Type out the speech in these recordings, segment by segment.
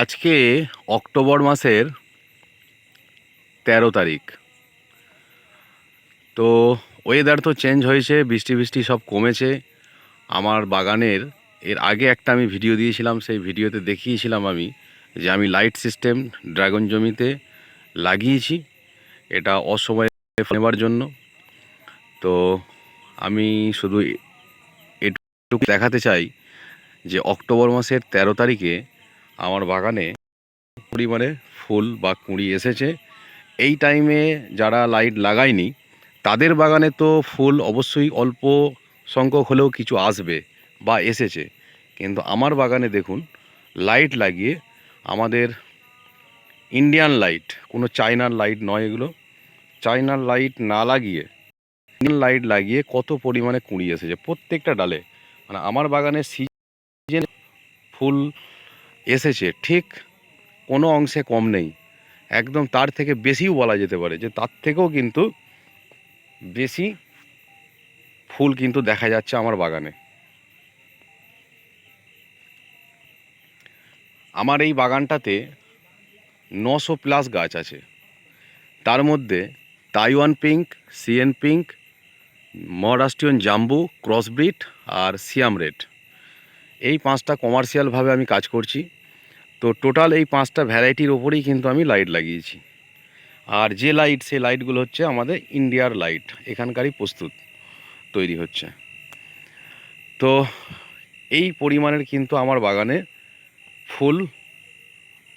আজকে অক্টোবর মাসের তেরো তারিখ। তো ওয়েদার তো চেঞ্জ হয়েছে, বৃষ্টি বৃষ্টি সব কমেছে। আমার বাগানের, এর আগে একটা আমি ভিডিও দিয়েছিলাম, সেই ভিডিওতে দেখিয়েছিলাম আমি যে আমি লাইট সিস্টেম ড্রাগন জমিতে লাগিয়েছি। এটা অসময়ে নেবার জন্য। তো আমি শুধু এটুকু দেখাতে চাই যে অক্টোবর মাসের তেরো তারিখে আমার বাগানে পরিমাণে ফুল বা কুঁড়ি এসেছে। এই টাইমে যারা লাইট লাগায়নি, তাদের বাগানে তো ফুল অবশ্যই অল্প সংখ্যক হলেও কিছু আসবে বা এসেছে। কিন্তু আমার বাগানে দেখুন, লাইট লাগিয়ে আমাদের ইন্ডিয়ান লাইট, কোনো চায়নার লাইট নয় এগুলো। চায়নার লাইট না লাগিয়ে, ইন্ডিয়ান লাইট লাগিয়ে কত পরিমাণে কুঁড়ি এসেছে প্রত্যেকটা ডালে। মানে আমার বাগানে সিজন ফুল এসেছে, ঠিক কোনো অংশে কম নেই। একদম তার থেকে বেশিও বলা যেতে পারে যে তার থেকেও কিন্তু বেশি ফুল কিন্তু দেখা যাচ্ছে আমার বাগানে। আমার এই বাগানটাতে নশো প্লাস গাছ আছে। তার মধ্যে Taiwan pink, C N pink Maharashtrian জাম্বু, ক্রসব্রিড আর সিয়াম রেড। এই পাঁচটা কমার্শিয়ালভাবে আমি কাজ করছি। তো টোটাল এই পাঁচটা ভ্যারাইটির ওপরেই কিন্তু আমি লাইট লাগিয়েছি। আর যে লাইট সেই লাইটগুলো হচ্ছে আমাদের ইন্ডিয়ার লাইট এখানকারই প্রস্তুত তৈরি হচ্ছে। তো এই পরিমাণের কিন্তু আমার বাগানে ফুল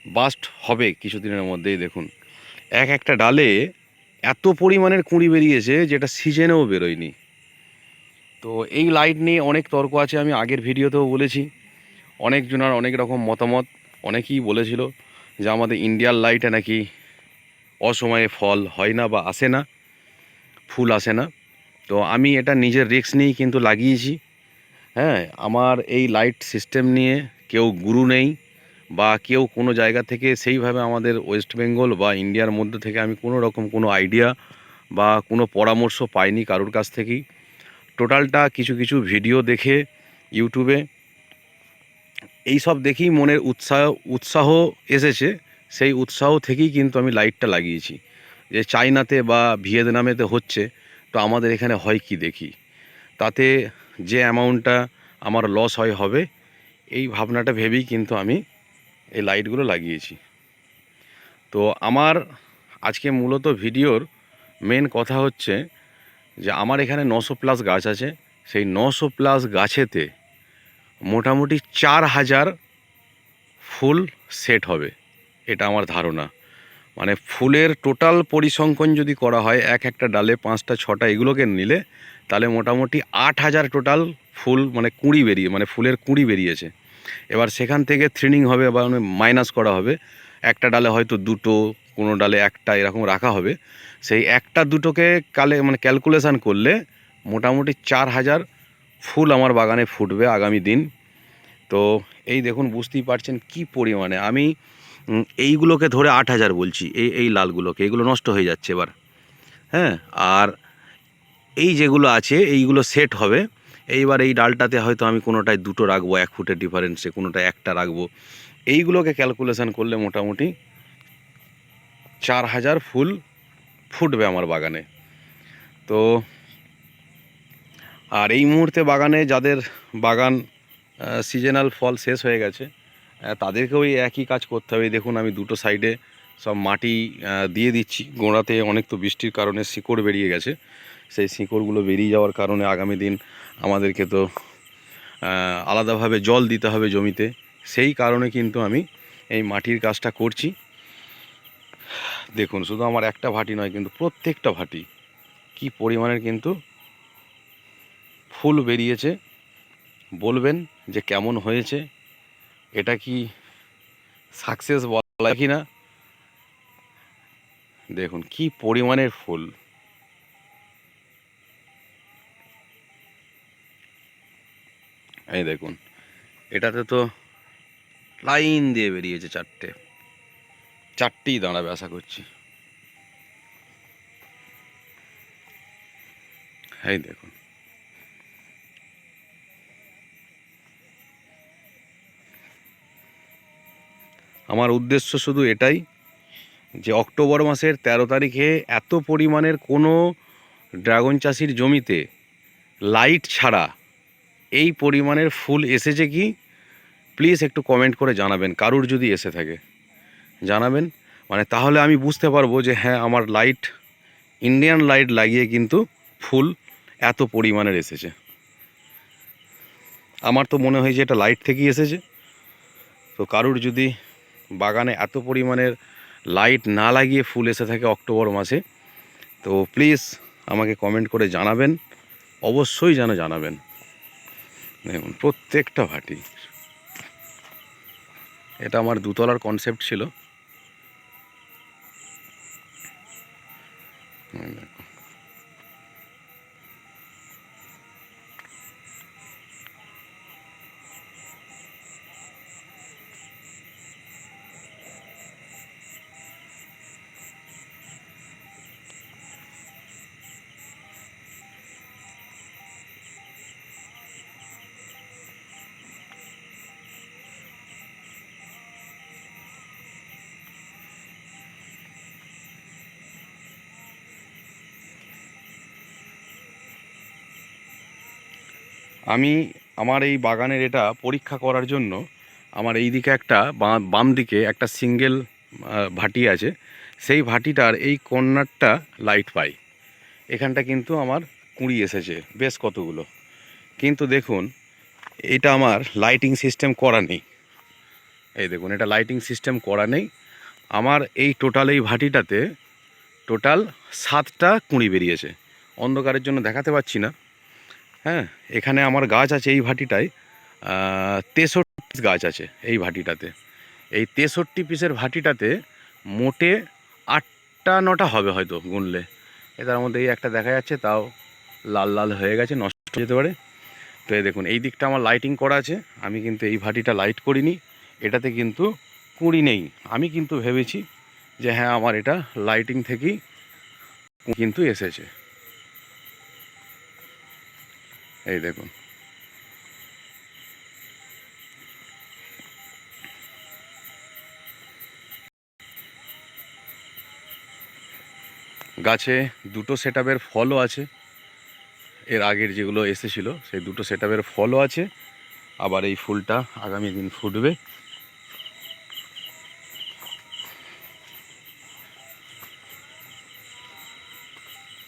বাস্ট হবে কিছুদিনের মধ্যেই, দেখুন। এক একটা ডালে এত পরিমাণের কুঁড়ি বেরিয়েছে যেটা সিজনেও বেরোয়নি। তো এই লাইট নিয়ে অনেক তর্ক আছে, আমি আগের ভিডিওতেও বলেছি। অনেকজনার অনেক রকম মতামত, অনেকেই বলেছিল যে আমাদের ইন্ডিয়ার লাইটে নাকি অসময়ে ফল হয় না বা আসে না, ফুল আসে না। তো আমি এটা নিজের রিস্ক নিয়েই কিন্তু লাগিয়েছি। হ্যাঁ আমার এই লাইট সিস্টেম নিয়ে কেউ গুরু নেই বা কেউ কোনো জায়গা থেকে সেইভাবে আমাদের ওয়েস্ট বেঙ্গল বা ইন্ডিয়ার মধ্যে থেকে আমি কোনো রকম কোনো আইডিয়া বা কোনো পরামর্শ পাইনি কারোর কাছ থেকেই। টোটালটা কিছু কিছু ভিডিও দেখে ইউটিউবে। এই সব দেখেই মনের উৎসাহ উৎসাহ এসেছে। সেই উৎসাহ থেকেই কিন্তু আমি লাইটটা লাগিয়েছি। যে চাইনাতে বা ভিয়েতনামেতে হচ্ছে, তো আমাদের এখানে হয় কি দেখি? তাতে যে অ্যামাউন্টটা আমার লস হয় হবে, এই ভাবনাটা ভেবেই কিন্তু আমি এই লাইটগুলো লাগিয়েছি। তো আমার আজকে মূলত ভিডিওর মেন কথা হচ্ছে যে আমার এখানে নশো প্লাস গাছ আছে, সেই নশো প্লাস গাছেতে মোটামুটি চার হাজার ফুল সেট হবে, এটা আমার ধারণা। মানে ফুলের টোটাল পরিসংখ্যান যদি করা হয়, এক একটা ডালে পাঁচটা, ছটা এগুলোকে নিলে, তাহলে মোটামুটি আট হাজার টোটাল ফুল মানে কুঁড়ি বেরিয়ে মানে ফুলের কুঁড়ি বেরিয়েছে। এবার সেখান থেকে থ্রিনিং হবে বা মাইনাস করা হবে। একটা ডালে হয়তো দুটো, কোনো ডালে একটা এরকম রাখা হবে। সেই একটা দুটোকে কালে মানে ক্যালকুলেশান করলে মোটামুটি চার হাজার ফুল আমার বাগানে ফুটবে আগামী দিন। তো এই দেখুন, বুঝতেই পারছেন কি পরিমাণে। আমি এইগুলোকে ধরে আট হাজার বলছি, এই এই লালগুলোকে। এগুলো নষ্ট হয়ে যাচ্ছে এবার। হ্যাঁ আর এই যেগুলো আছে, এইগুলো সেট হবে। এইবার এই ডালটাতে হয়তো আমি কোনোটায় দুটো রাখব, এক ফুটের ডিফারেন্সে কোনোটায় একটা রাখব। এইগুলোকে ক্যালকুলেশান করলে মোটামুটি চার হাজার ফুল ফুটবে আমার বাগানে। তো, আর এই মুহূর্তে বাগানে যাদের বাগান সিজনাল ফল শেষ হয়ে গেছে তাদেরকেও একই কাজ করতে হবে। দেখুন, আমি দুটো সাইডে সব মাটি দিয়ে দিচ্ছি। গোড়াতে অনেক তো বৃষ্টির কারণে শিকড় বেরিয়ে গেছে। সেই শিকড়গুলো বেরিয়ে যাওয়ার কারণে আগামী দিন আমাদেরকে তো আলাদাভাবে জল দিতে হবে জমিতে। সেই কারণে কিন্তু আমি এই মাটির কাজটা করছি। দেখুন, শুধু আমার একটা ভাটি নয়, কিন্তু প্রত্যেকটা ভাটি কি পরিমাণের কিন্তু ফুল বেরিয়েছে। বলবেন যে কেমন হয়েছে, এটা কি সাকসেস বলা কি না দেখুন, কি পরিমাণের ফুল। এই দেখুন, এটাতে তো লাইন দিয়ে বেরিয়েছে চারটে। চারটেই দাঁড়াবে আশা করছি। এই দেখুন। আমার উদ্দেশ্য শুধু এটাই যে অক্টোবর মাসের তেরো তারিখে এত পরিমাণের কোনো ড্রাগন চাষির জমিতে লাইট ছাড়া এই পরিমাণের ফুল এসেছে কি? প্লিজ একটু কমেন্ট করে জানাবেন, কারুর যদি এসে থাকে। জানাবেন। মানে তাহলে আমি বুঝতে পারব যে হ্যাঁ আমার লাইট ইন্ডিয়ান লাইট লাগিয়ে কিন্তু ফুল এত পরিমাণের এসেছে। আমার তো মনে হয় যে এটা লাইট থেকেই এসেছে। তো কারুর যদি বাগানে এত পরিমাণের লাইট না লাগিয়ে ফুল এসে থাকে অক্টোবর মাসে, তো প্লিজ আমাকে কমেন্ট করে জানাবেন। অবশ্যই যেন জানাবেন। দেখুন, প্রত্যেকটা ভাটি। এটা আমার দুতলার কনসেপ্ট ছিল। আমি আমার এই বাগানের এটা পরীক্ষা করার জন্য আমার এই দিকে একটা বাম দিকে একটা সিঙ্গেল ভাটি আছে। সেই ভাটিটার এই কর্নারটা লাইট পাই। এখানটা কিন্তু আমার কুড়ি এসেছে, বেশ কতগুলো। কিন্তু দেখুন, এটা আমার লাইটিং সিস্টেম করা নেই। এই দেখুন, এটা লাইটিং সিস্টেম করা নেই। আমার এই টোটাল এই ভাটিটাতে টোটাল সাতটা কুঁড়ি বেরিয়েছে। অন্ধকারের জন্য দেখাতে পাচ্ছি না। হ্যাঁ এখানে আমার গাছ আছে এই ভাটিটায় তেষট্টি পিস গাছ আছে এই ভাটিটাতে। এই তেষট্টি পিসের ভাটিটাতে মোটে আটটা নটা হবে হয়তো গুনলে। এ তার মধ্যে এই একটা দেখা যাচ্ছে, তাও লাল লাল হয়ে গেছে, নষ্ট যেতে পারে। তো এই দেখুন, এই দিকটা আমার লাইটিং করা আছে, আমি কিন্তু এই ভাটিটা লাইট করিনি, এটাতে কিন্তু কুঁড়ি নেই। আমি কিন্তু ভেবেছি যে হ্যাঁ আমার এটা লাইটিং থেকেই কিন্তু এসেছে। এই দেখুন। গাছে দুটো সেট ফলও আছে। এর আগের যেগুলো এসেছিল, সেই দুটো সেট ফলও আছে। আবার এই ফুলটা আগামী দিন ফুটবে।